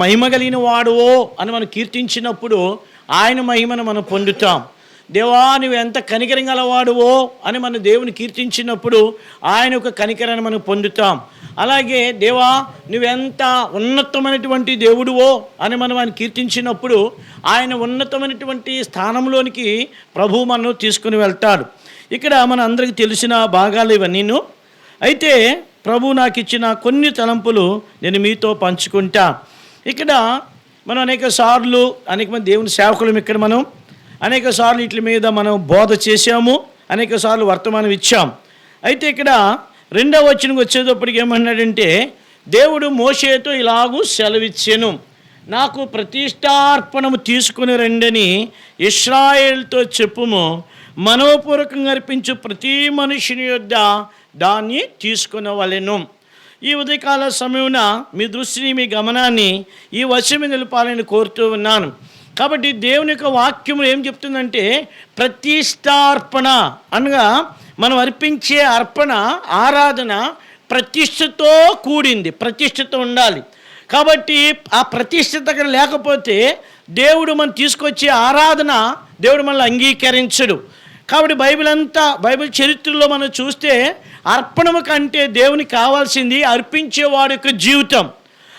మహిమ కలిగిన వాడువో అని మనం కీర్తించినప్పుడు ఆయన మహిమను మనం పొందుతాం. దేవా నువ్వు ఎంత కనికరం గలవాడువో అని మన దేవుని కీర్తించినప్పుడు ఆయన యొక్క కనికరాన్ని మనం పొందుతాం. అలాగే దేవా నువ్వెంత ఉన్నతమైనటువంటి దేవుడువో అని మనం ఆయన కీర్తించినప్పుడు ఆయన ఉన్నతమైనటువంటి స్థానంలోనికి ప్రభు మనను తీసుకుని వెళ్తాడు. ఇక్కడ మన అందరికీ తెలిసిన భాగాలు ఇవన్నీను అయితే ప్రభు నాకు ఇచ్చిన కొన్ని తలంపులు నేను మీతో పంచుకుంటా. ఇక్కడ మనం అనేక సార్లు అనేక మంది దేవుని సేవకులం ఇక్కడ మనం అనేక సార్లు వీటి మీద మనం బోధ చేశాము అనేక సార్లు వర్తమానం ఇచ్చాం. అయితే ఇక్కడ రెండవ వచనంకి వచ్చేటప్పటికి ఏమన్నాడంటే దేవుడు మోషేతో ఇలాగూ సెలవిచ్చాను. నాకు ప్రతిష్టార్పణము తీసుకుని రండని ఇస్రాయేల్తో చెప్పుము. మనోపూర్వకంగా అర్పించు ప్రతి మనుషుని యొద్ద దాన్ని తీసుకునవలెను. ఈ ఉదయకాల సమయమున మీ దృష్టిని మీ గమనాన్ని ఈ వశమి నిలపాలని కోరుతూ ఉన్నాను. కాబట్టి దేవుని యొక్క వాక్యం ఏం చెప్తుందంటే ప్రతిష్టార్పణ అనగా మనం అర్పించే అర్పణ ఆరాధన ప్రతిష్టతో కూడింది ప్రతిష్టతో ఉండాలి. కాబట్టి ఆ ప్రతిష్టత లేకపోతే దేవుడు మనం తీసుకొచ్చే ఆరాధన దేవుడు మనల్ని అంగీకరించడు. కాబట్టి బైబిల్ అంతా బైబిల్ చరిత్రలో మనం చూస్తే అర్పణము కంటే దేవునికి కావాల్సింది అర్పించేవాడి యొక్క జీవితం.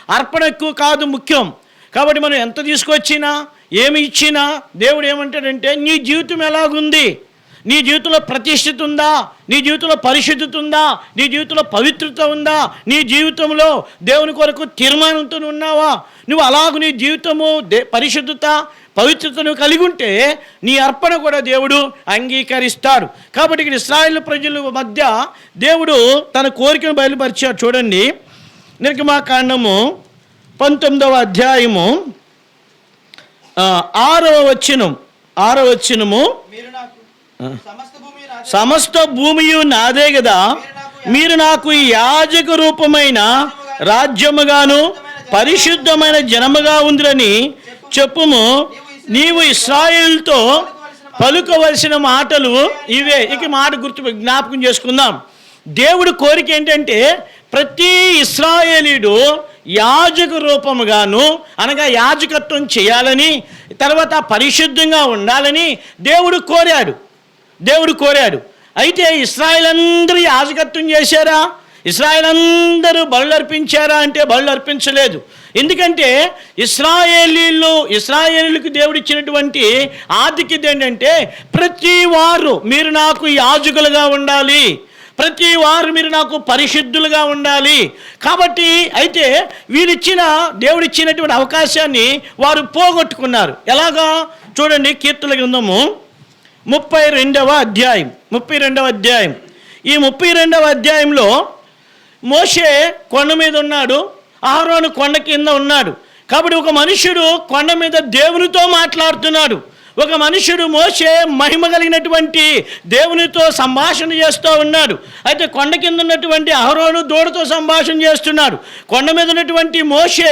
అర్పణ ఎక్కువ కాదు ముఖ్యం. కాబట్టి మనం ఎంత తీసుకొచ్చినా ఏమి ఇచ్చినా దేవుడు ఏమంటాడంటే నీ జీవితం ఎలాగుంది? నీ జీవితంలో ప్రతిష్ఠిత ఉందా? నీ జీవితంలో పరిశుద్ధత ఉందా? నీ జీవితంలో పవిత్రత ఉందా? నీ జీవితంలో దేవుని కొరకు తీర్మానంతో ఉన్నావా? నువ్వు అలాగ నీ జీవితము దే పరిశుద్ధత పవిత్రతను కలిగి ఉంటే నీ అర్పణ కూడా దేవుడు అంగీకరిస్తాడు. కాబట్టి ఇక్కడ ఇస్రాయిల్ ప్రజల మధ్య దేవుడు తన కోరికను బయలుపరిచాడు. చూడండి. నిర్గమా కాండము పంతొమ్మిదవ అధ్యాయము ఆరవ వచ్చినం ఆరవ వచ్చినము మీరు నాకు సమస్త భూమి నాదే. భూమియు నాదే కదా మీరు నాకు ఈ యాజక రూపమైన రాజ్యముగాను పరిశుద్ధమైన జనముగా ఉందిరని చెప్పుము. నీవు ఇస్రాయిల్తో పలుకవలసిన మాటలు ఇవే. ఇక మాట గుర్తు జ్ఞాపకం చేసుకుందాం. దేవుడు కోరిక ఏంటంటే ప్రతి ఇస్రాయేలీడు యాజక రూపముగాను అనగా యాజకత్వం చేయాలని తర్వాత పరిశుద్ధంగా ఉండాలని దేవుడు కోరాడు. దేవుడు కోరాడు. అయితే ఇస్రాయల్ అందరూ యాజకత్వం చేశారా? ఇస్రాయల్ అందరూ బళ్ళు అర్పించారా అంటే బళ్ళు అర్పించలేదు ఎందుకంటే ఇస్రాయేలీలు ఇస్రాయేలీలకు దేవుడిచ్చినటువంటి ఇచ్చినటువంటి ఏంటంటే ప్రతి వారు మీరు నాకు యాజకులుగా ఉండాలి. ప్రతి వారు మీరు నాకు పరిశుద్ధులుగా ఉండాలి. కాబట్టి అయితే వీరిచ్చిన దేవుడిచ్చినటువంటి అవకాశాన్ని వారు పోగొట్టుకున్నారు. ఎలాగా? చూడండి కీర్తన గ్రంథము ముప్పై రెండవ అధ్యాయం. ముప్పై రెండవ అధ్యాయం. ఈ ముప్పై రెండవ అధ్యాయంలో మోషే కొండ మీద ఉన్నాడు. ఆహ్వాను కొండ కింద ఉన్నాడు. కాబట్టి ఒక మనుషుడు కొండ మీద దేవునితో మాట్లాడుతున్నాడు. ఒక మనుషుడు మోసే మహిమ కలిగినటువంటి దేవునితో సంభాషణ చేస్తూ ఉన్నాడు. అయితే కొండ కింద ఉన్నటువంటి అహరోను దూడతో సంభాషణ చేస్తున్నాడు. కొండ మీద ఉన్నటువంటి మోసే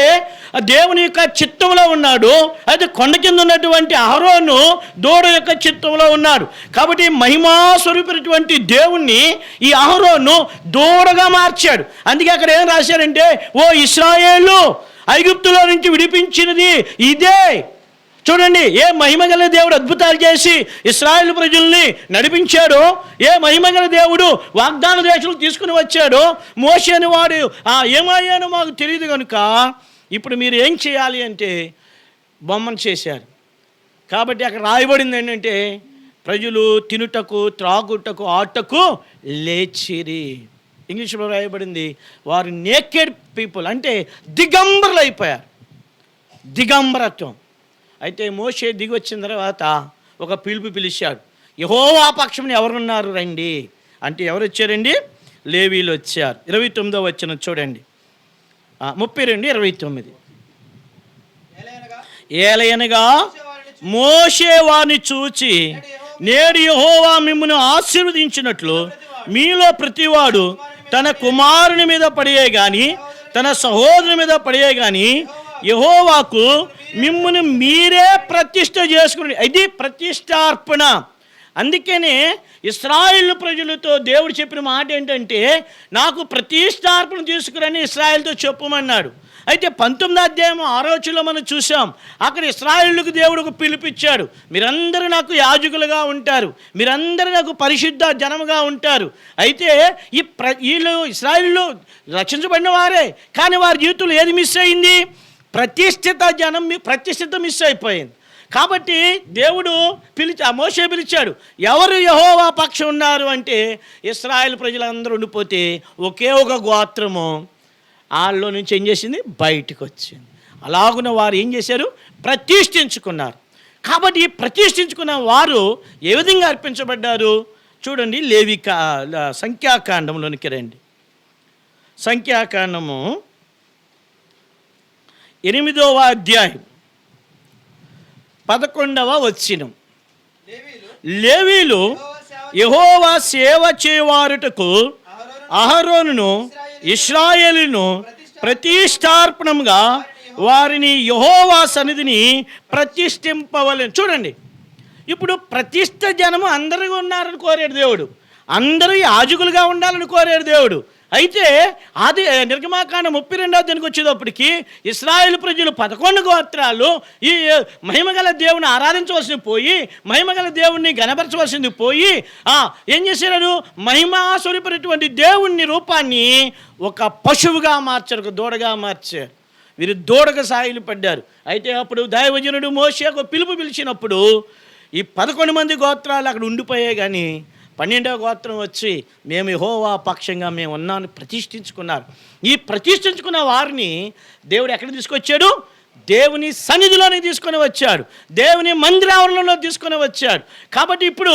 దేవుని యొక్క చిత్తంలో ఉన్నాడు. అయితే కొండ కింద ఉన్నటువంటి అహరోను దూడ యొక్క చిత్తంలో ఉన్నాడు. కాబట్టి మహిమాస్వరూపినటువంటి దేవుణ్ణి ఈ అహరోను దూడగా మార్చాడు. అందుకే అక్కడ ఏం రాశారంటే ఓ ఇస్రాయేలు ఐగుప్తులో నుంచి విడిపించినది ఇదే. చూడండి ఏ మహిమగల దేవుడు అద్భుతాలు చేసి ఇస్రాయేల్ ప్రజల్ని నడిపించాడో ఏ మహిమగల దేవుడు వాగ్దాన దేశం తీసుకుని వచ్చాడో మోషే అని వాడు ఆ ఏమయ్యానో మాకు తెలియదు కనుక ఇప్పుడు మీరు ఏం చేయాలి అంటే బొమ్మను చేశారు. కాబట్టి అక్కడ రాయబడింది ఏంటంటే ప్రజలు తినుటకు త్రాగుటకు ఆటకు లేచిరి. ఇంగ్లీష్లో రాయబడింది వారు నేకెడ్ పీపుల్ అంటే దిగంబరులు అయిపోయారు దిగంబరత్వం. అయితే మోషే దిగి వచ్చిన తర్వాత ఒక పిలుపు పిలిచాడు యహోవా పక్షంని ఎవరున్నారు రండి? అంటే ఎవరు వచ్చారండి? లేవీలు వచ్చారు. ఇరవై తొమ్మిదో వచ్చిన చూడండి. ముప్పై రెండు ఇరవై తొమ్మిది. ఏలయనగా ఏలయనగా వారిని మోషే వారిని చూచి నేడు యహోవా మిమ్మల్ని ఆశీర్వదించినట్లు మీలో ప్రతివాడు తన కుమారుని మీద పడియే గాని తన సహోదరుని మీద పడియే గాని యహోవాకు మిమ్మల్ని మీరే ప్రతిష్ట చేసుకుని ఇది ప్రతిష్టార్పణ అందుకనే ఇస్రాయిల్ ప్రజలతో దేవుడు చెప్పిన మాట ఏంటంటే నాకు ప్రతిష్టార్పణ తీసుకురని ఇస్రాయిల్తో చెప్పమన్నాడు. అయితే పంతొమ్మిది అధ్యాయం ఆరోచనలో మనం చూసాం అక్కడ ఇస్రాయిళ్ళకు దేవుడు ఒక పిలిపిచ్చాడు. మీరందరూ నాకు యాజకులుగా ఉంటారు మీరందరూ నాకు పరిశుద్ధ జనముగా ఉంటారు. అయితే ఈ ప్ర వీళ్ళు ఇస్రాయిల్లో రక్షించబడిన వారే కానీ వారి జీవితంలో ఏది మిస్ అయింది? ప్రతిష్ఠిత జనం మీ- ప్రతిష్ఠిత మిస్ అయిపోయింది. కాబట్టి దేవుడు పిలిచి మోసే పిలిచాడు ఎవరు యహోవా పక్షం ఉన్నారు? అంటే ఇస్రాయల్ ప్రజలందరూ ఉండిపోతే ఒకే ఒక గోత్రము వాళ్ళలో నుంచి ఏం చేసింది? బయటికి వచ్చింది. అలాగున వారు ఏం చేశారు? ప్రతిష్ఠించుకున్నారు. కాబట్టి ప్రతిష్ఠించుకున్న వారు ఏ విధంగా అర్పించబడ్డారు? చూడండి లేవి కా సంఖ్యాకాండంలోనికి రండి. సంఖ్యాకాండము ఎనిమిదవ అధ్యాయం. పదకొండవ వచ్చినం లేవీలు యహోవా సేవ చేయవారుటకు అహరోను అహరోనును ఇస్రాయేలును ప్రతిష్టార్పణంగా వారిని యహోవా సన్నిధిని ప్రతిష్ఠింపవలను. చూడండి. ఇప్పుడు ప్రతిష్ట జనము అందరూ ఉన్నారని కోరాడు దేవుడు. అందరూ యాజకులుగా ఉండాలని కోరాడు దేవుడు. అయితే అది నిర్గమాకాండ ముప్పై రెండవ దానికి వచ్చేటప్పటికి ఇస్రాయేల్ ప్రజలు పదకొండు గోత్రాలు ఈ మహిమగల దేవుని ఆరాధించవలసింది పోయి మహిమగల దేవుణ్ణి గనపరచవలసింది పోయి ఏం చేశారు? మహిమాస్వరూపమైనటువంటి దేవుణ్ణి రూపాన్ని ఒక పశువుగా మార్చారు ఒక దూడగా మార్చారు. వీరు దూడక సాయిలు పడ్డారు. అయితే అప్పుడు దైవజనుడు మోషి ఒక పిలుపు పిలిచినప్పుడు ఈ పదకొండు మంది గోత్రాలు అక్కడ ఉండిపోయాయి కానీ పన్నెండవ గోత్రం వచ్చి మేము యహోవా పక్షంగా మేము ఉన్నామని ప్రతిష్ఠించుకున్నారు. ఈ ప్రతిష్ఠించుకున్న వారిని దేవుడు ఎక్కడ తీసుకొచ్చాడు? దేవుని సన్నిధిలోనే తీసుకొని వచ్చాడు. దేవుని మందిరావరణలో తీసుకొని వచ్చాడు. కాబట్టి ఇప్పుడు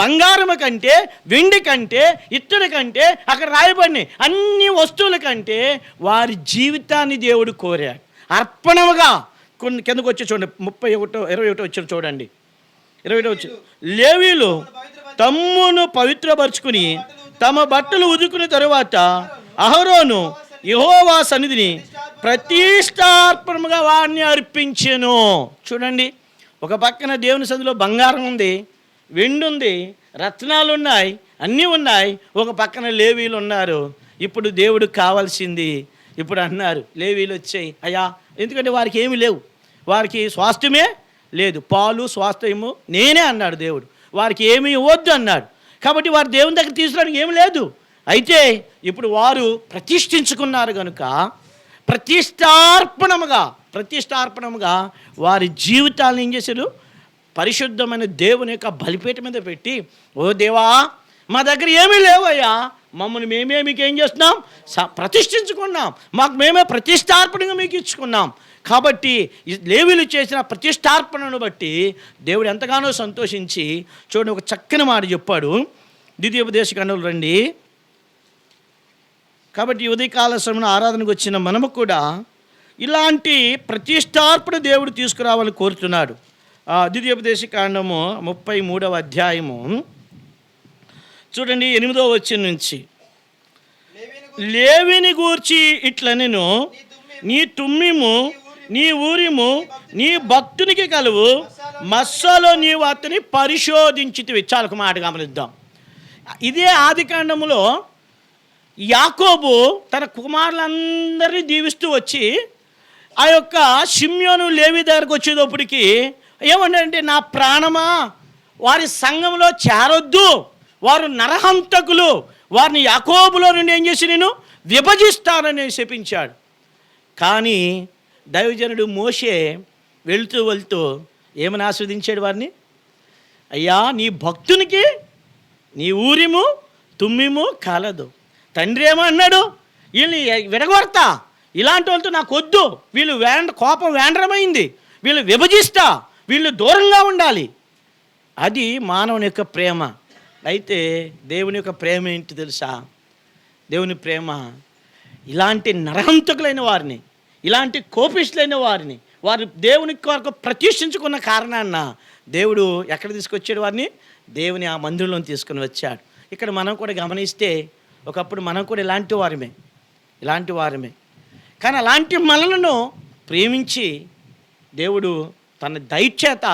బంగారం కంటే వెండి కంటే ఇత్తడి కంటే అక్కడ రాయబడిన అన్ని వస్తువుల కంటే వారి జీవితాన్ని దేవుడు కోరాడు. అర్పణముగా కొన్ని కిందకు వచ్చి చూడండి. ముప్పై ఒకటో ఇరవై ఒకటో వచ్చారు చూడండి. ఇరవై ఒకటో వచ్చి లేవీలు తమ్మును పవిత్రపరుచుకుని తమ బట్టలు ఉదుకున్న తరువాత అహరోను యహోవా సన్నిధిని ప్రతిష్టార్పణముగా వారిని అర్పించెను. చూడండి ఒక పక్కన దేవుని సన్నిధిలో బంగారం ఉంది వెండి ఉంది రత్నాలు ఉన్నాయి అన్నీ ఉన్నాయి. ఒక పక్కన లేవీలు ఉన్నారు. ఇప్పుడు దేవుడు కావాల్సింది. ఇప్పుడు అన్నారు లేవీలు వచ్చాయి. అయ్యా ఎందుకంటే వారికి ఏమీ లేవు. వారికి స్వాస్థ్యమే లేదు. పాలు స్వాస్థ్యము నేనే అన్నాడు దేవుడు. వారికి ఏమీ ఇవ్వద్దు అన్నాడు. కాబట్టి వారు దేవుని దగ్గర తీసుకురావడానికి ఏమి లేదు. అయితే ఇప్పుడు వారు ప్రతిష్ఠించుకున్నారు కనుక ప్రతిష్టార్పణముగా ప్రతిష్టార్పణముగా వారి జీవితాలను ఏం చేశారు? పరిశుద్ధమైన దేవుని యొక్క బలిపేట మీద పెట్టి ఓ దేవా మా దగ్గర ఏమీ లేవయ్యా. మమ్మల్ని మేమే మీకు ఏం చేస్తున్నాం? స- ప్రతిష్ఠించుకున్నాం. మాకు మేమే ప్రతిష్టార్పణగా మీకు ఇచ్చుకున్నాం. కాబట్టి లేవీలు చేసిన ప్రతిష్టార్పణను బట్టి దేవుడు ఎంతగానో సంతోషించి చూడండి ఒక చక్కని మాట చెప్పాడు. ద్వితీయోపదేశ కన్నులు రండి. కాబట్టి ఉదయకాల సమయంలో ఆరాధనకు వచ్చిన మనము కూడా ఇలాంటి ప్రతిష్టార్పణ దేవుడు తీసుకురావాలని కోరుతున్నాడు. ద్వితీయోపదేశ కాండము ముప్పై మూడవ అధ్యాయము. చూడండి ఎనిమిదవ వచ్చిన నుంచి. లేవీని లేవిని గూర్చి ఇట్ల నేను నీ తుమ్మిము నీ ఊరిము నీ భక్తునికి కలువు మస్సలో నీవు అతని పరిశోధించితివి. చాలు ఒక మాట గమనిద్దాం. ఇదే ఆదికాండములో యాకోబు తన కుమారులందరినీ దీవిస్తూ వచ్చి ఆ యొక్క సిమ్యోను లేవి దగ్గరకు వచ్చేటప్పటికి ఏమన్నాడంటే నా ప్రాణమా వారి సంఘంలో చేరొద్దు వారు నరహంతకులు వారిని యాకోబులో నుండి ఏం చేసి నేను విభజిస్తానని శపించాడు కానీ దైవజనుడు మోషే వెళుతూ వెళ్తూ ఏమని ఆస్వాదించాడు వారిని? అయ్యా నీ భక్తునికి నీ ఊరిము తుమ్మిము కాలదు. తండ్రి ఏమన్నాడు వీళ్ళని విడగొడతా ఇలాంటి వాళ్ళతో నాకు వద్దు. వీళ్ళు వేండ కోపం వేండ్రమైంది. వీళ్ళు విభజిస్తా. వీళ్ళు దూరంగా ఉండాలి. అది మానవుని యొక్క ప్రేమ. అయితే దేవుని యొక్క ప్రేమ ఏంటి తెలుసా? దేవుని ప్రేమ ఇలాంటి నరహంతకులైన వారిని ఇలాంటి కోపిష్లైన వారిని వారు దేవుని కొరకు ప్రతిష్ఠించుకున్న కారణాన్న దేవుడు ఎక్కడ తీసుకొచ్చాడు వారిని? దేవుని ఆ మందిరంలో తీసుకుని వచ్చాడు. ఇక్కడ మనం కూడా గమనిస్తే ఒకప్పుడు మనం కూడా ఇలాంటి వారమే ఇలాంటి వారమే. కానీ అలాంటి మనలను ప్రేమించి దేవుడు తన దయచేత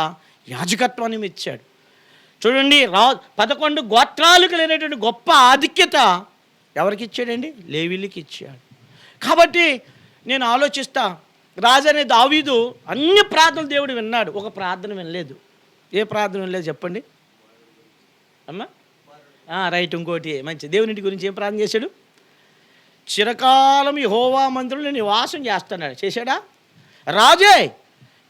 యాజకత్వాన్ని ఇచ్చాడు. చూడండి రా పదకొండు గోత్రాలకు లేనటువంటి గొప్ప ఆధిక్యత ఎవరికి ఇచ్చాడండి? లేవీలకి ఇచ్చాడు. కాబట్టి నేను ఆలోచిస్తా. రాజనే అనే దావీదు అన్ని ప్రార్థనలు దేవుడు విన్నాడు. ఒక ప్రార్థన వినలేదు. ఏ ప్రార్థన వినలేదు చెప్పండి. అమ్మా? రైట్ ఇంకోటి మంచి దేవునింటి గురించి ఏం ప్రార్థన చేశాడు? చిరకాలం హోవా మందిరంలో నివాసం చేస్తున్నాడు. చేశాడా? రాజే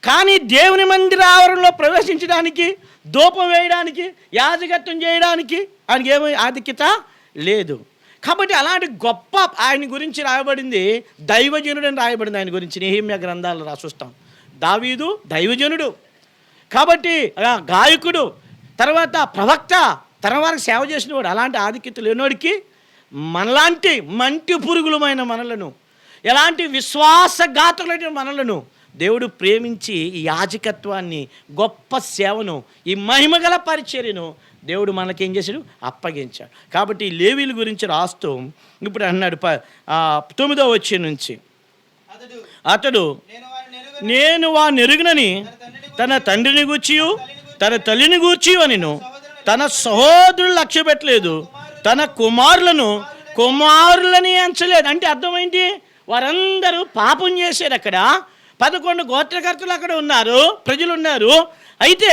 కానీ దేవుని మందిర ఆవరణలో ప్రవేశించడానికి దూపం వేయడానికి యాజగత్వం చేయడానికి ఆయనకి ఏమి ఆధిక్యత లేదు. కాబట్టి అలాంటి గొప్ప ఆయన గురించి రాయబడింది దైవజనుడు అని రాయబడింది ఆయన గురించి నేహిమ్య గ్రంథాలు రాసొస్తాం దావీదు దైవజనుడు. కాబట్టి గాయకుడు తర్వాత ప్రవక్త తర్వాత సేవ చేసిన వాడు అలాంటి ఆధిక్యత లేనోడికి మనలాంటి మంటి పురుగులమైన మనలను ఎలాంటి విశ్వాసఘాతులైన మనలను దేవుడు ప్రేమించి ఈ యాజకత్వాన్ని గొప్ప సేవను ఈ మహిమగల పరిచర్యను దేవుడు మనకేం చేశాడు? అప్పగించాడు. కాబట్టి ఈ లేవీల గురించి రాస్తూ ఇప్పుడు అన్నాడు ప తొమ్మిదో వచ్చే నుంచి. అతడు నేను వా నెరుగునని తన తండ్రిని గూర్చియు తన తల్లిని గూర్చియు అనిను. తన సహోదరులు లక్ష్య పెట్టలేదు. తన కుమారులను కుమారులని ఎంచలేదు. అంటే అర్థమైంది? వారందరూ పాపం చేశారు అక్కడ. పదకొండు గోత్రకర్తలు అక్కడ ఉన్నారు. ప్రజలు ఉన్నారు అయితే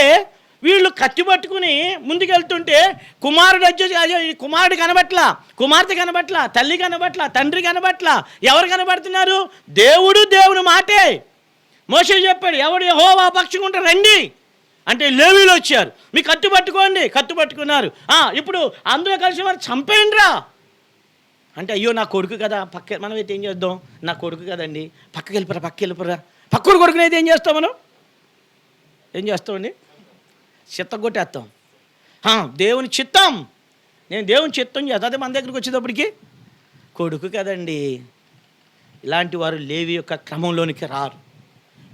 వీళ్ళు కత్తి పట్టుకుని ముందుకెళ్తుంటే కుమారుడు వచ్చేసి అయ్యో, ఈ కుమారుడు కనబట్ల కుమార్తె కనబట్ల తల్లి కనబట్ల తండ్రి కనబట్ల ఎవరు కనబడుతున్నారు? దేవుడు దేవుని మాటే. మోసే చెప్పాడు ఎవడు యహోవా పక్షుకుంటే రండి. అంటే లేవీలు వచ్చారు. మీ కత్తి పట్టుకోండి. కత్తి పట్టుకున్నారు. ఇప్పుడు అందరూ కలిసి వారు చంపేయండిరా. అంటే అయ్యో నా కొడుకు కదా పక్క మనం అయితే ఏం చేద్దాం? నా కొడుకు కదండి. పక్కకి వెళ్ళిపోరా పక్కకి వెళ్ళిపోరా పక్కడు కొడుకునైతే ఏం చేస్తాం మనం? ఏం చేస్తామండి? చిత్తగొట్టేస్తాం దేవుని చిత్తం. నేను దేవుని చిత్తం చేస్తా. అదే మన దగ్గరికి వచ్చేటప్పటికి కొడుకు కదండి. ఇలాంటి వారు లేవి యొక్క క్రమంలోనికి రారు.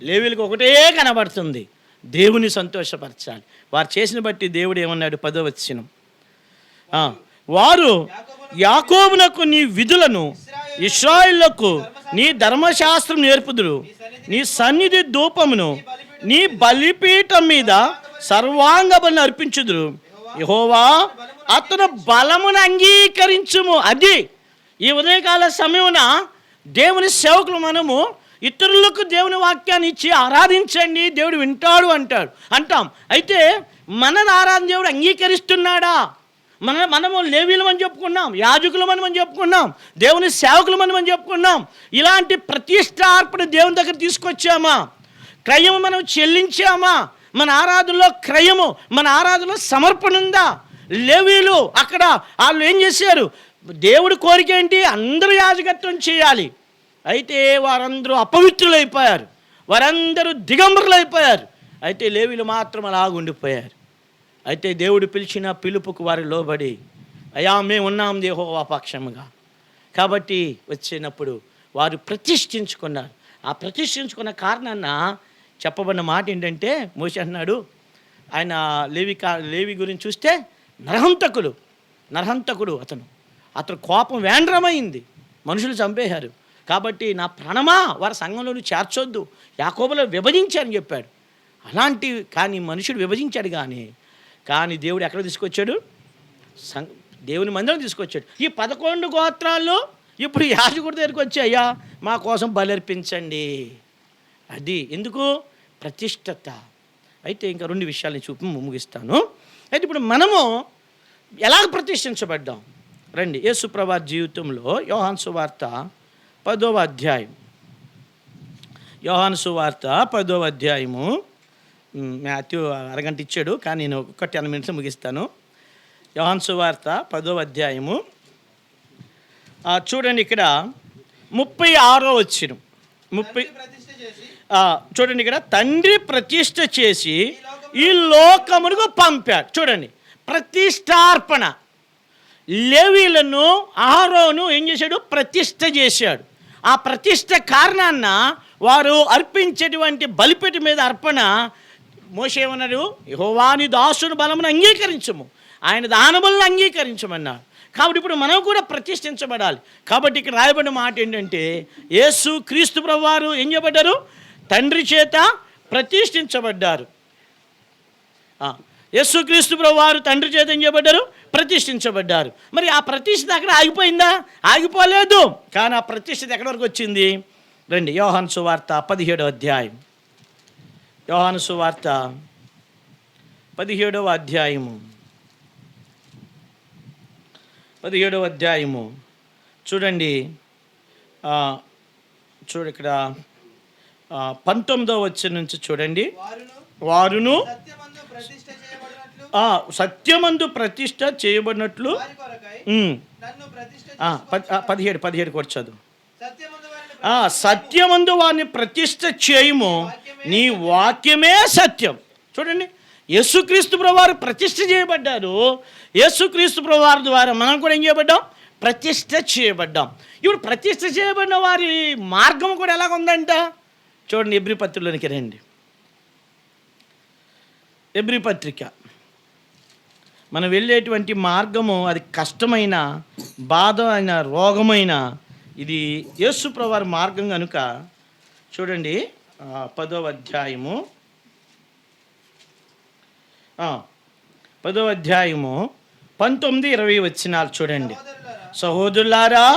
లేవీలకు ఒకటే కనబడుతుంది. దేవుని సంతోషపరచాలి. వారు చేసిన బట్టి దేవుడు ఏమన్నాడు? పదవచ్చినం వారు యాకోబునకు నీ విధులను ఇస్రాయిళ్ళకు నీ ధర్మశాస్త్రం నేర్పుదురు. నీ సన్నిధి ధూపమును నీ బలిపీఠం మీద సర్వాంగ బలిని అర్పించుదురు. యహోవా అతను బలమును అంగీకరించుము. అది ఈ ఉదయకాల సమయమున దేవుని సేవకులు మనము ఇతరులకు దేవుని వాక్యాన్ని ఇచ్చి ఆరాధించండి దేవుడు వింటాడు అంటాడు. అంటాం. అయితే మనని ఆరాధన దేవుడు అంగీకరిస్తున్నాడా? మన మనము లేవీలమని చెప్పుకున్నాం యాజకులమని మనం చెప్పుకున్నాం దేవుని సేవకులమని మనం చెప్పుకున్నాం. ఇలాంటి ప్రతిష్టార్పణ దేవుని దగ్గర తీసుకొచ్చామా? క్రయం మనం చెల్లించామా? మన ఆరాధనలో క్రయము మన ఆరాధనలో సమర్పణ ఉందా? లేవీలు అక్కడ వాళ్ళు ఏం చేశారు? దేవుడి కోరిక ఏంటి? అందరూ యాజకత్వం చేయాలి. అయితే వారందరూ అపవిత్రులైపోయారు. వారందరూ దిగంబరులైపోయారు. అయితే లేవీలు మాత్రం అలా ఉండిపోయారు. అయితే దేవుడు పిలిచిన పిలుపుకు వారు లోబడి అయా మేము ఉన్నాం దేహోవా పక్షముగా. కాబట్టి వచ్చినప్పుడు వారు ప్రతిష్ఠించుకున్నారు. ఆ ప్రతిష్ఠించుకున్న కారణాన్న చెప్పబడిన మాట ఏంటంటే మోషి అన్నాడు ఆయన లేవి కా లేవి గురించి చూస్తే నరహంతకుడు నరహంతకుడు అతను. అతను కోపం వేండ్రమైంది. మనుషులు చంపేశారు. కాబట్టి నా ప్రాణమా వారి సంఘంలో చేర్చొద్దు. యాకోబలో విభజించారని చెప్పాడు. అలాంటి కానీ మనుషుడు విభజించాడు కానీ కానీ దేవుడు ఎక్కడ తీసుకొచ్చాడు? సం దేవుని మందిరం తీసుకొచ్చాడు. ఈ పదకొండు గోత్రాల్లో ఇప్పుడు యాజకుడి దగ్గరికి వచ్చి అయ్యా మా కోసం బలర్పించండి అది ఎందుకు? ప్రతిష్టత. అయితే ఇంకా రెండు విషయాలని చూపి ముగిస్తాను. అయితే ఇప్పుడు మనము ఎలా ప్రతిష్ఠించబడ్డాం? రండి. యేసుప్రభా జీవితంలో యోహాన్ సువార్త పదవ అధ్యాయం. యోహాను సువార్త పదవ అధ్యాయము. మ్యాథ్యూ అరగంట ఇచ్చాడు కానీ నేను ఒక టెన్ మినిట్స్ ముగిస్తాను. యోహాన్ సువార్త పదవ అధ్యాయము. చూడండి ఇక్కడ ముప్పై ఆరో వచ్చిన. ముప్పై చూడండి ఇక్కడ తండ్రి ప్రతిష్ట చేసి ఈ లోకమునకు పంపాడు. చూడండి ప్రతిష్టార్పణ లేవీలను ఆహారోను ఏం చేశాడు? ప్రతిష్ట చేశాడు. ఆ ప్రతిష్ట కారణాన్న వారు అర్పించేటువంటి బలిపెటి మీద అర్పణ మోసేమన్నాడు యహోవాని దాసుని బలమును అంగీకరించము. ఆయన దానబలను అంగీకరించమన్నాడు. కాబట్టి ఇప్పుడు మనం కూడా ప్రతిష్ఠించబడాలి. కాబట్టి ఇక్కడ రాయబడిన మాట ఏంటంటే యేసు క్రీస్తు ప్రభువారు ఏం చేయబడ్డారు? తండ్రి చేత ప్రతిష్ఠించబడ్డారు. ఆ, యేసుక్రీస్తు ప్రభు వారు తండ్రి చేత ఏం చేయబడ్డారు? ప్రతిష్ఠించబడ్డారు. మరి ఆ ప్రతిష్ఠిత అక్కడ ఆగిపోయిందా? ఆగిపోలేదు. కానీ ఆ ప్రతిష్ఠిత ఎక్కడి వరకు వచ్చింది? రండి యోహాను సువార్త పదిహేడో అధ్యాయం. యోహాను సువార్త పదిహేడవ అధ్యాయము. పదిహేడవ అధ్యాయము. చూడండి. చూడు ఇక్కడ. ఆ, పంతొమ్మిదవ వచ్చి నుంచి చూడండి. వారును సత్యమందు ప్రతిష్ట చేయబడినట్లు పదిహేడు పదిహేడు కూడా చదువు. సత్యమందు వారిని ఆ, సత్యమందు వారిని ప్రతిష్ట చేయము. నీ వాక్యమే సత్యం. చూడండి. యేసుక్రీస్తు ప్రభువారు ప్రతిష్ట చేయబడ్డారు. యేసుక్రీస్తు ప్రభువారి ద్వారా మనం కూడా ఏం చేయబడ్డాం? ప్రతిష్ట చేయబడ్డాం. ఇప్పుడు ప్రతిష్ట చేయబడిన వారి మార్గం కూడా ఎలాగ ఉందంట చూడండి ఎబ్రి పత్రికలోనికి రండి. ఎబ్రి పత్రిక. మనం వెళ్ళేటువంటి మార్గము అది కష్టమైన బాధ అయిన రోగమైన ఇది యేసుప్రవారి మార్గం కనుక చూడండి పదవ అధ్యాయము. పదవ అధ్యాయము పంతొమ్మిది ఇరవై వచ్చినాలు చూడండి. సహోదరులారా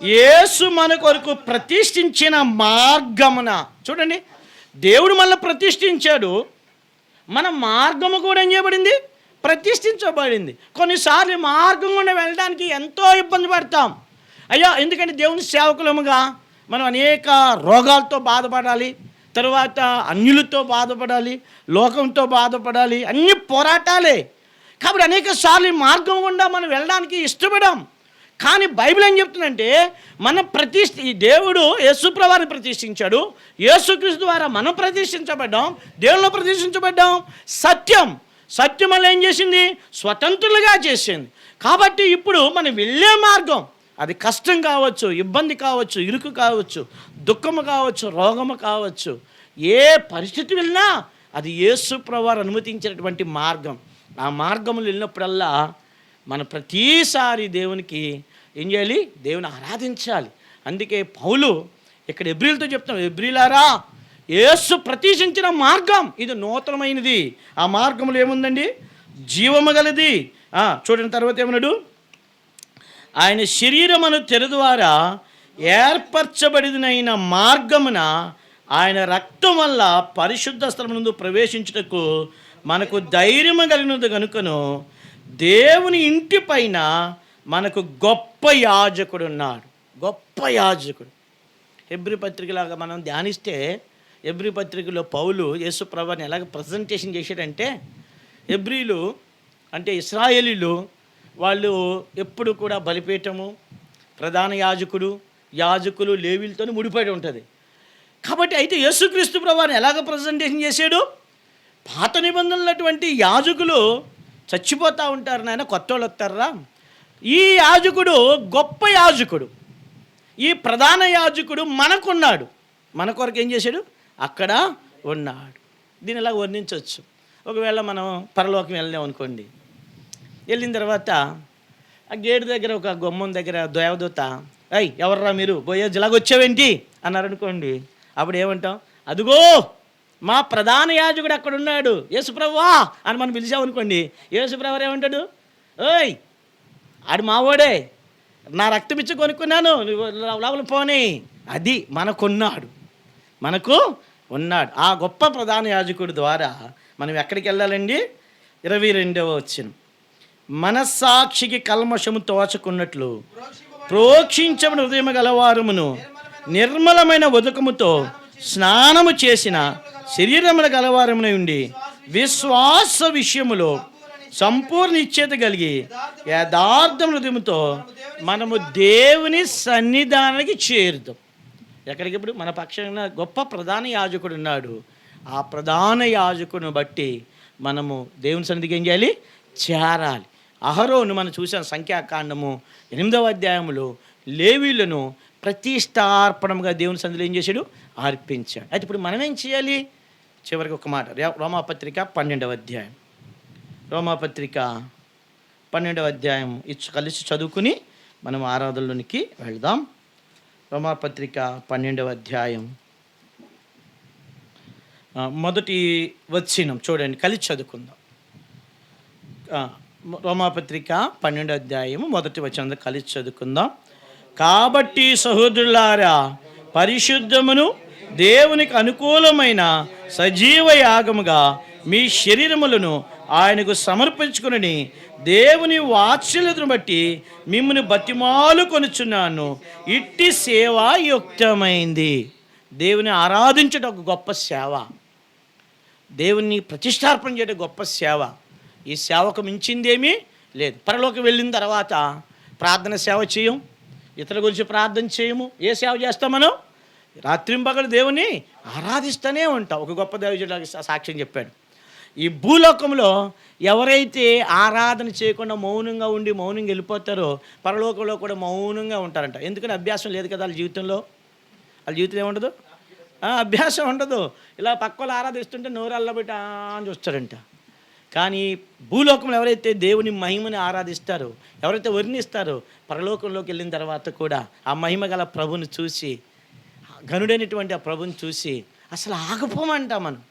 యేసు మన కొరకు ప్రతిష్ఠించిన మార్గమున. చూడండి దేవుడు మనల్ని ప్రతిష్ఠించాడు. మన మార్గము కూడా ఏం చేయబడింది? ప్రతిష్ఠించబడింది. కొన్నిసార్లు మార్గం గుండా వెళ్ళడానికి ఎంతో ఇబ్బంది పడతాం. అయ్యా ఎందుకంటే దేవుని సేవకులముగా మనం అనేక రోగాలతో బాధపడాలి తరువాత అన్యులతో బాధపడాలి లోకంతో బాధపడాలి అన్ని పోరాటాలే. కాబట్టి అనేక సార్లు ఈ మార్గం గుండా మనం వెళ్ళడానికి ఇష్టపడాం. కానీ బైబిల్ ఏం చెప్తుందంటే మన ప్రతిష్ఠ ఈ దేవుడు యేసుప్రవారిని ప్రతిష్ఠించాడు. యేసుక్రీస్తు ద్వారా మనం ప్రతిష్ఠించబడ్డాం. దేవుళ్ళు ప్రతిష్ఠించబడ్డాం. సత్యం. సత్యం వల్ల ఏం చేసింది? స్వతంత్రులుగా చేసింది. కాబట్టి ఇప్పుడు మనం వెళ్ళే మార్గం అది కష్టం కావచ్చు ఇబ్బంది కావచ్చు ఇరుకు కావచ్చు దుఃఖము కావచ్చు రోగము కావచ్చు ఏ పరిస్థితి వెళ్ళినా అది యేసు ప్రవారు అనుమతించినటువంటి మార్గం. ఆ మార్గములు వెళ్ళినప్పుడల్లా మన ప్రతిసారి దేవునికి ఏం చేయాలి? దేవుని ఆరాధించాలి. అందుకే పౌలు ఇక్కడ ఎబ్రిల్తో చెప్తాం ఎబ్రిలారా యేసు ప్రతిష్ఠించిన మార్గం ఇది నూతనమైనది. ఆ మార్గంలో ఏముందండి? జీవము గలది. ఆ, చూడండి తర్వాత ఏమన్నాడు? ఆయన శరీరమును తెర ద్వారా ఏర్పరచబడినైన మార్గమున ఆయన రక్తం వల్ల పరిశుద్ధ స్థలమునందు ప్రవేశించుటకు మనకు ధైర్యము కలిగినది కనుకను దేవుని ఇంటి పైన మనకు గొప్ప యాజకుడు ఉన్నాడు. గొప్ప యాజకుడు. ఎబ్రి పత్రికలాగా మనం ధ్యానిస్తే ఎబ్రి పత్రికలో పౌలు యేసు ప్రభాని ఎలాగ ప్రజెంటేషన్ చేశాడంటే ఎబ్రిలు అంటే ఇస్రాయేలీలు వాళ్ళు ఎప్పుడు కూడా బలిపీఠము ప్రధాన యాజకుడు యాజకులు లేవీలతో ముడిపడి ఉంటుంది. కాబట్టి అయితే యేసుక్రీస్తు ప్రభాని ఎలాగ ప్రజెంటేషన్ చేశాడు? పాత నిబంధనలటువంటి యాజకులు చచ్చిపోతూ ఉంటారు నాయన కొత్త వాళ్ళు వస్తారా? ఈ యాజకుడు గొప్ప యాజకుడు. ఈ ప్రధాన యాజకుడు మనకున్నాడు. మన కొరకు ఏం చేశాడు? అక్కడ ఉన్నాడు. దీని ఇలా వర్ణించవచ్చు? ఒకవేళ మనం పరలోకం వెళ్ళాం అనుకోండి. వెళ్ళిన తర్వాత ఆ గేటు దగ్గర ఒక గుమ్మం దగ్గర దేవదూత అయ్ ఎవర్రా మీరు? పోయే ఇలాగ వచ్చావేంటి? అన్నారు అనుకోండి. అప్పుడు ఏమంటాం? అదిగో మా ప్రధాన యాజకుడు అక్కడ ఉన్నాడు. యేసుప్రవ్వా అని మనం పిలిచామనుకోండి యేసుప్రవ్వ ఏమంటాడు? ఓయ్ ఆడు మావోడే. నా రక్తం ఇచ్చి కొనుక్కున్నాను. నువ్వు లోపల పోనీ. అది మనకున్నాడు. మనకు ఉన్నాడు. ఆ గొప్ప ప్రధాన యాజకుడి ద్వారా మనం ఎక్కడికి వెళ్ళాలండి? ఇరవై రెండవ వచ్చిన. మనస్సాక్షికి కల్మషము తోచకున్నట్లు ప్రోక్షింపబడి ప్రోక్షించబడిన హృదయం గలవారమును నిర్మలమైన ఉదకముతో స్నానము చేసిన శరీరముల గలవారమునై ఉండి విశ్వాస విషయములో సంపూర్ణ ఇచ్చేత కలిగి యథార్థ హృదయంతో మనము దేవుని సన్నిధానానికి చేరుతాం. ఎక్కడికి ఇప్పుడు? మన పక్షంగా గొప్ప ప్రధాన యాజకుడు ఉన్నాడు. ఆ ప్రధాన యాజకుడిని బట్టి మనము దేవుని సన్నిధికి ఏం చేయాలి? చేరాలి. అహరోను మనం చూసాం సంఖ్యాకాండము ఎనిమిదవ అధ్యాయములో లేవీలను ప్రతిష్టార్పణముగా దేవుని సన్నిధిలో ఏం చేశాడు? అర్పించాడు. అయితే ఇప్పుడు మనం ఏం చేయాలి? చివరికి ఒక మాట. రోమాపత్రిక పన్నెండవ అధ్యాయం. రోమాపత్రిక పన్నెండవ అధ్యాయం ఇచ్చు కలిసి చదువుకుని మనం ఆరాధనలోనికి వెళ్దాం. రోమాపత్రిక పన్నెండవ అధ్యాయం. మొదటి వచ్చినం చూడండి కలిసి చదువుకుందాం. రోమాపత్రిక పన్నెండో అధ్యాయము మొదటి వచ్చిన కలిసి చదువుకుందాం. కాబట్టి సహోదరులారా పరిశుద్ధమును దేవునికి అనుకూలమైన సజీవ యాగముగా మీ శరీరములను ఆయనకు సమర్పించుకుని దేవుని వాత్సల్యతను బట్టి మిమ్మల్ని బతిమాలు కొనుచున్నాను. ఇట్టి సేవ యుక్తమైంది. దేవుని ఆరాధించడం ఒక గొప్ప సేవ. దేవుని ప్రతిష్టార్పణ చేయడం గొప్ప సేవ. ఈ సేవకు మించిందేమీ లేదు. పరలోకి వెళ్ళిన తర్వాత ప్రార్థన సేవ చేయం. ఇతరుల గురించి ప్రార్థన చేయము. ఏ సేవ చేస్తాం మనం? రాత్రింపగలు దేవుని ఆరాధిస్తూనే ఉంటాం. ఒక గొప్ప దైవజుడు సాక్ష్యం చెప్పాడు. ఈ భూలోకంలో ఎవరైతే ఆరాధన చేయకుండా మౌనంగా ఉండి మౌనంగా వెళ్ళిపోతారో పరలోకంలో కూడా మౌనంగా ఉంటారంట. ఎందుకని అభ్యాసం లేదు కదా వాళ్ళ జీవితంలో? వాళ్ళ జీవితం ఏముండదు? అభ్యాసం ఉండదు. ఇలా పక్క వాళ్ళు ఆరాధిస్తుంటే నోరు అల్లబెట్టి అని చూస్తారంట. కానీ భూలోకంలో ఎవరైతే దేవుని మహిమని ఆరాధిస్తారో ఎవరైతే వర్ణిస్తారో పరలోకంలోకి వెళ్ళిన తర్వాత కూడా ఆ మహిమ గల ప్రభుని చూసి ఘనుడైనటువంటి ఆ ప్రభుని చూసి అసలు ఆగపోమంట మనం.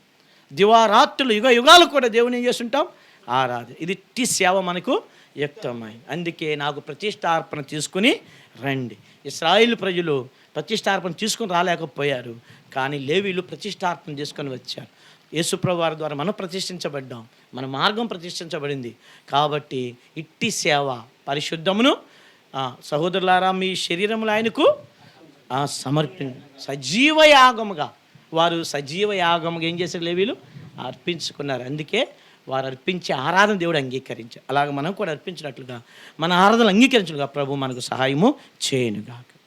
దివారాత్రులు యుగ యుగాలు కూడా దేవుని ఏం చేస్తుంటాం? ఆరాధన ఇది టీ సేవ మనకు యుక్తమై అందుకే నాకు ప్రతిష్టార్పణ తీసుకుని రండి. ఇస్రాయిల్ ప్రజలు ప్రతిష్టార్పణ తీసుకుని రాలేకపోయారు. కానీ లేవీలు ప్రతిష్టార్పణ తీసుకొని వచ్చారు. యేసుప్రభు వారి ద్వారా మనం ప్రతిష్ఠించబడ్డాం. మన మార్గం ప్రతిష్ఠించబడింది. కాబట్టి ఇట్టి సేవ పరిశుద్ధమును సహోదరులారా మీ శరీరములు ఆయనకు సమర్పి సజీవ యాగముగా వారు సజీవ యాగముగా ఏం చేశారు లేవీలు? అర్పించుకున్నారు. అందుకే వారు అర్పించే ఆరాధన దేవుడు అంగీకరించారు. అలాగ మనం కూడా అర్పించినట్లుగా మన ఆరాధనలు అంగీకరించలుగా ప్రభు మనకు సహాయము చేయనుగాక.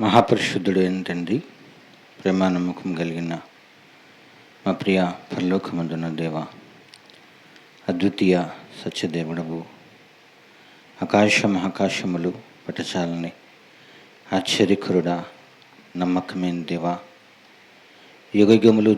మహాపరిశుద్ధుడు ఏంటండి? ప్రేమ నమ్మకం కలిగిన మా ప్రియ పరలోకమందున దేవ అద్వితీయ సత్యదేవుడవు ఆకాశ మహాకాశములు పటచాలని ఆశ్చర్యకరుడా నమ్మకమైన దేవ యుగయుగములు